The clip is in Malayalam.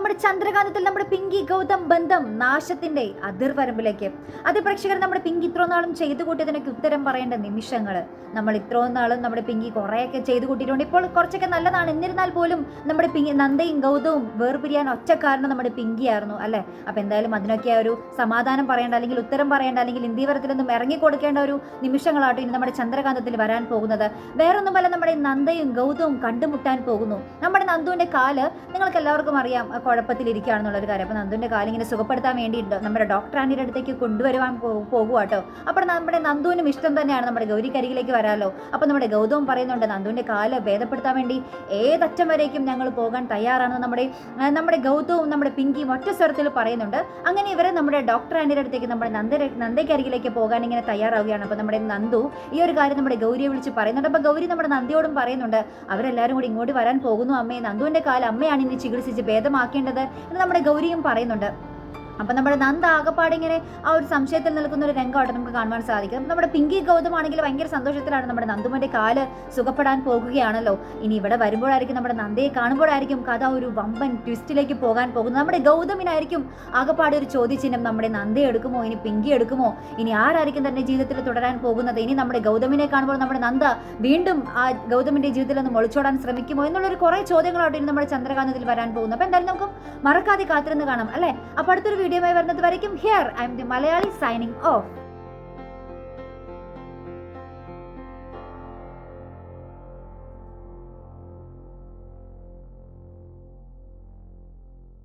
നമ്മുടെ ചന്ദ്രകാന്തത്തിൽ നമ്മുടെ പിങ്കി ഗൗതം ബന്ധം നാശത്തിന്റെ അതിർവരമ്പിലേക്ക്. അത് പ്രേക്ഷകർ നമ്മുടെ പിങ്കി ഇത്രോ നാളും ചെയ്തു കൂട്ടിയതിനൊക്കെ ഉത്തരം പറയേണ്ട നിമിഷങ്ങൾ. നമ്മൾ ഇത്രോ നാളും നമ്മുടെ പിങ്കി കുറേയൊക്കെ ചെയ്തു കൂട്ടിയിട്ടുണ്ട്. ഇപ്പോൾ കുറച്ചൊക്കെ നല്ലതാണ്. എന്നിരുന്നാൽ പോലും നമ്മുടെ പിങ്കി നന്ദയും ഗൗതവും വേർപിരിയാൻ ഒറ്റ കാരണം നമ്മുടെ പിങ്കി ആയിരുന്നു അല്ലേ? അപ്പോൾ എന്തായാലും അതിനൊക്കെ ഒരു സമാധാനം പറയേണ്ട അല്ലെങ്കിൽ ഉത്തരം പറയേണ്ട അല്ലെങ്കിൽ ഇന്ത്യവരത്തിൽ നിന്നും ഇറങ്ങി കൊടുക്കേണ്ട ഒരു നിമിഷങ്ങളാട്ടോ ഇനി നമ്മുടെ ചന്ദ്രകാന്തത്തിൽ വരാൻ പോകുന്നത്. വേറൊന്നുമല്ല നമ്മുടെ നന്ദയും ഗൗതവും കണ്ടുമുട്ടാൻ പോകുന്നു. നമ്മുടെ നന്ദുവിന്റെ കാൽ നിങ്ങൾക്ക് എല്ലാവർക്കും അറിയാം. ആ കുഴപ്പത്തിലിരിക്കുകയാണെന്നുള്ള ഒരു കാര്യം. അപ്പോൾ നന്ദുവിന്റെ കാലിങ്ങനെ സുഖപ്പെടുത്താൻ വേണ്ടിയിട്ട് നമ്മുടെ ഡോക്ടർ ആന്റിയുടെ അടുത്തേക്ക് കൊണ്ടുവരുവാൻ പോകുക കേട്ടോ അപ്പോൾ നമ്മുടെ നന്ദുവിനും ഇഷ്ടം തന്നെയാണ് നമ്മുടെ ഗൗരിക്കരികിലേക്ക് വരാമല്ലോ അപ്പോൾ നമ്മുടെ ഗൗതവും പറയുന്നുണ്ട് നന്ദുവിന്റെ കാൽ ഭേദപ്പെടുത്താൻ വേണ്ടി ഏതറ്റം വരേക്കും ഞങ്ങൾ പോകാൻ തയ്യാറാണ്. നമ്മുടെ നമ്മുടെ ഗൗതവും നമ്മുടെ പിങ്കിയും ഒറ്റ സ്വരത്തിൽ പറയുന്നുണ്ട് അങ്ങനെ ഇവരെ നമ്മുടെ ഡോക്ടർ ആന്റിയുടെ അടുത്തേക്ക് നമ്മുടെ നന്ദ നന്ദയ്ക്കരികിലേക്ക് പോകാൻ ഇങ്ങനെ തയ്യാറാവുകയാണ്. അപ്പോൾ നമ്മുടെ നന്ദു ഈ ഒരു കാര്യം നമ്മുടെ ഗൗരിയെ വിളിച്ച് പറയുന്നുണ്ട്. അപ്പോൾ ഗൗരി നമ്മുടെ നന്ദിയോടും പറയുന്നുണ്ട് അവരെല്ലാവരും കൂടി ഇങ്ങോട്ട് വരാൻ പോകുന്നു അമ്മയെ നന്ദുവിന്റെ കാൽ അമ്മയാണ് ഇനി ചികിത്സിച്ച് ഭേദമാക്കേണ്ടത് എന്ന് നമ്മുടെ ഗൗരിയും പറയുന്നുണ്ട്. അപ്പം നമ്മുടെ നന്ദ ആകപ്പാട് ഇങ്ങനെ ആ ഒരു സംശയത്തിൽ നിൽക്കുന്ന ഒരു രംഗമായിട്ട് നമുക്ക് കാണുവാൻ സാധിക്കും. നമ്മുടെ പിങ്കി ഗൗതം ആണെങ്കിൽ ഭയങ്കര സന്തോഷത്തിലാണ് നമ്മുടെ നന്ദുമന്റെ കാൽ സുഖപ്പെടാൻ പോകുകയാണല്ലോ. ഇനി ഇവിടെ വരുമ്പോഴായിരിക്കും നമ്മുടെ നന്ദയെ കാണുമ്പോഴായിരിക്കും കഥ ഒരു വമ്പൻ ട്വിസ്റ്റിലേക്ക് പോകാൻ പോകുന്നത്. നമ്മുടെ ഗൗതമിനായിരിക്കും ആകപ്പാട് ഒരു ചോദ്യചിഹ്നം നമ്മുടെ നന്ദയെ എടുക്കുമോ? ഇനി പിങ്കി എടുക്കുമോ? ഇനി ആരായിരിക്കും തന്നെ ജീവിതത്തിൽ തുടരാൻ പോകുന്നത്? ഇനി നമ്മുടെ ഗൗതമിനെ കാണുമ്പോൾ നമ്മുടെ നന്ദ വീണ്ടും ആ ഗൗതമിന്റെ ജീവിതത്തിൽ ഒന്ന് ഒളിച്ചോടാൻ ശ്രമിക്കുമോ? എന്നുള്ളൊരു കുറേ ചോദ്യങ്ങളായിട്ട് ഇനി നമ്മുടെ ചന്ദ്രകാന്തത്തിൽ വരാൻ പോകുന്നു അപ്പോൾ എന്തായാലും നമുക്ക് മറക്കാതെ കാത്തിരുന്ന് കാണാം അല്ലേ? അപ്പോൾ അടുത്തൊരു വീഡിയോയുമായി വരുന്നത് വരയ്ക്കും. Here I am the Malayali signing off